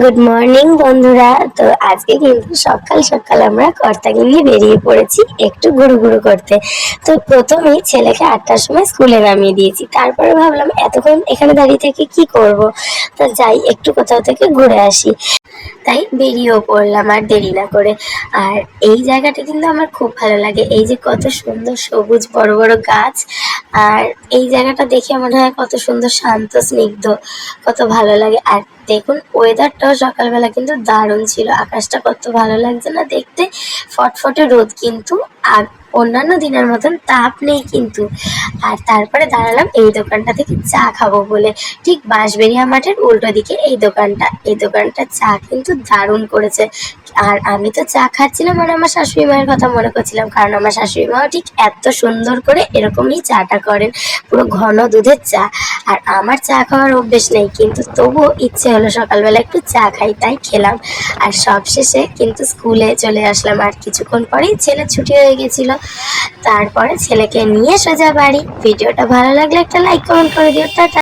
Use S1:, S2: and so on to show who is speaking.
S1: Good morning বন্ধুরা। তো আজকে কিন্তু সকাল সকাল আমরা কর্তাকে নিয়ে বেরিয়ে পড়েছি একটু ঘুরু ঘুরু করতে। তো প্রথমেই ছেলেকে আটটার সময় স্কুলে নামিয়ে দিয়েছি। তারপরে ভাবলাম, এতক্ষণ এখানে দাঁড়িয়ে থেকে কি করব? তো যাই, একটু কোথাও থেকে ঘুরে আসি। তাই বেরিয়েও পড়লাম আর দেরি না করে। আর এই জায়গাটা কিন্তু আমার খুব ভালো লাগে। এই যে কত সুন্দর সবুজ বড় বড় গাছ, আর এই জায়গাটা দেখে মনে হয় কত সুন্দর শান্ত, স্নিগ্ধ, কত ভালো লাগে। আর দেখুন ওয়েদারটাও সকালবেলা কিন্তু দারুণ ছিল। আকাশটা কত ভালো লাগছে না দেখতে, ফটফটে রোদ কিন্তু আর অন্যান্য দিনের মতন তাপ নেই কিন্তু। আর তারপরে দাঁড়ালাম এই দোকানটা থেকে চা খাব বলে। ঠিক বাঁশবেরিয়া মাঠের উল্টো দিকে এই দোকানটা। এই দোকানটা চা কিন্তু দারুণ করেছে। আর আমি তো চা খাচ্ছিলাম আর আমার শাশুড়ি মায়ের কথা মনে করছিলাম, কারণ আমার শাশুড়ি মাও ঠিক এত সুন্দর করে এরকমই চাটা করেন। পুরো ঘন দুধের চা। আর আমার চা খাওয়ার অভ্যেস নেই, কিন্তু তবুও ইচ্ছে হলো সকালবেলা একটু চা খাই, তাই খেলাম। আর সবশেষে কিন্তু স্কুলে চলে আসলাম, আর কিছুক্ষণ পরেই ছেলে ছুটি হয়ে গেছিল। তারপরে ছেলেকে নিয়ে সোজা বাড়ি। ভিডিওটা ভালো লাগলে একটা লাইক কমেন্ট করে দিও। টাটা।